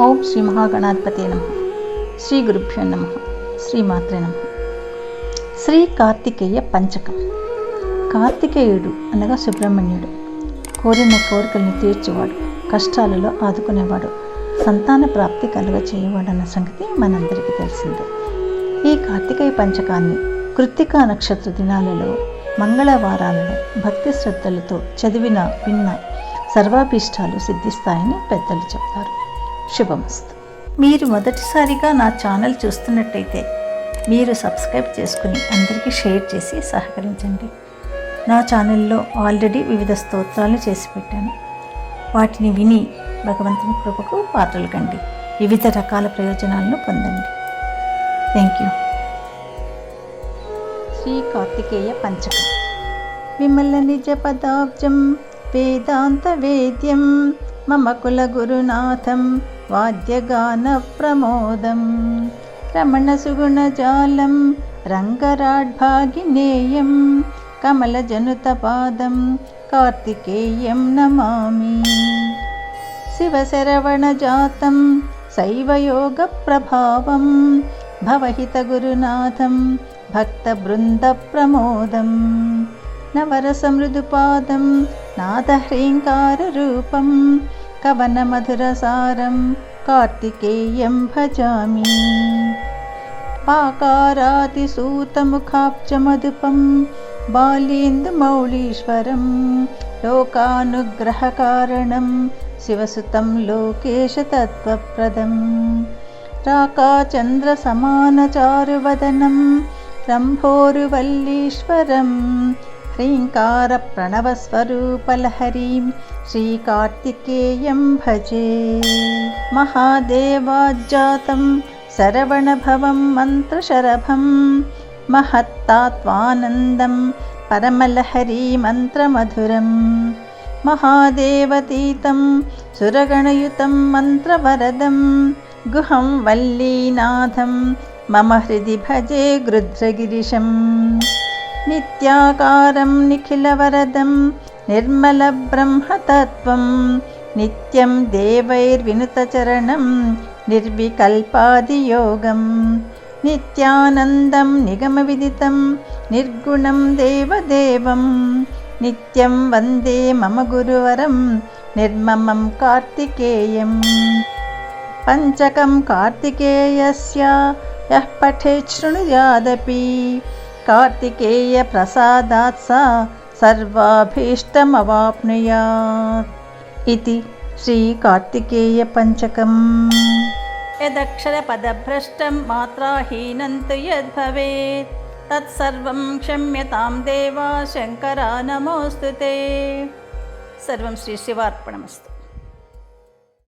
ఓం శ్రీ మహాగణాధిపతి నమ. శ్రీ గురుభ్యో నమ. శ్రీమాత్రే నమ. శ్రీ కార్తికేయ పంచకం. కార్తికేయుడు అనగా సుబ్రహ్మణ్యుడు. కోరిన కోరికల్ని తీర్చేవాడు. కష్టాలలో ఆదుకునేవాడు. సంతాన ప్రాప్తి కలుగ చేయవాడన్న సంగతి మనందరికీ తెలిసిందే. ఈ కార్తికేయ పంచకాన్ని కృత్తికా నక్షత్ర దినాలలో మంగళవారాలలో భక్తి శ్రద్ధలతో చదివిన విన్న సర్వాభీష్టాలు సిద్ధిస్తాయని పెద్దలు చెప్తారు. శుభమస్తు. మీరు మొదటిసారిగా నా ఛానల్ చూస్తున్నట్టయితే మీరు సబ్స్క్రైబ్ చేసుకుని అందరికీ షేర్ చేసి సహకరించండి. నా ఛానల్లో ఆల్రెడీ వివిధ స్తోత్రాలు చేసి పెట్టాను. వాటిని విని భగవంతుని కృపకు పాత్రలు కండి. వివిధ రకాల ప్రయోజనాలను పొందండి. థ్యాంక్ యూ శ్రీ కార్తికేయ పంచకం. విమల నిజ పదాబ్జం వేదాంత వేద్యం మమ కుల గురునాథం वाद्यगानप्रमोदं रमणसुगुणजालं रङ्गराड्भागिनेयं कमलजनुतपादं कार्तिकेयं नमामि शिवशरवणजातं शैवयोगप्रभावं भवहितगुरुनाथं भक्तबृन्दप्रमोदं नवरसमृदुपादं नादह्रीङ्काररूपं कवनमधुरसारं कार्तिकेयं भजामि। पाकारातिसूतमुखाब्जमधुपं बालेन्दुमौलीश्वरं लोकानुग्रहकारणं शिवसुतं लोकेशतत्त्वप्रदम्। राकाचन्द्रसमानचारुवदनं रम्भोरुवल्लीश्वरं ह्रीङ्कारप्रणवस्वरूपलहरीं श्रीकार्तिकेयं भजे। महादेवाज्जातं शरवणभवं मन्त्रशरभं महत्तात्वानन्दं परमलहरी मन्त्रमधुरं महादेवतीतं सुरगणयुतं मन्त्रवरदं गुहं वल्लीनाथं मम हृदि भजे गृध्रगिरिशं నిత్యాకారం నిఖిలవరదం నిర్మలబ్రహ్మతత్వం నిత్యం దేవైర్వినుతచరణం నిర్వికల్పాదియోగం నిత్యానందం నిగమవిదితం నిర్గుణం దేవదేవం నిత్యం వందే మమ గురువరం నిర్మమం కార్తికేయం. పంచకం కార్తికేయస్య యః పఠేత్ శృణుయాదపి कार्तिकेयप्रसादात् सा सर्वाभीष्टमवाप्नुयात् इति श्रीकार्तिकेयपञ्चकम् यदक्षरपदभ्रष्टं मात्राहीनं तु यद्भवेत् तत्सर्वं क्षम्यतां देवा शङ्करा नमोऽस्तु ते सर्वं श्रीशिवार्पणमस्तु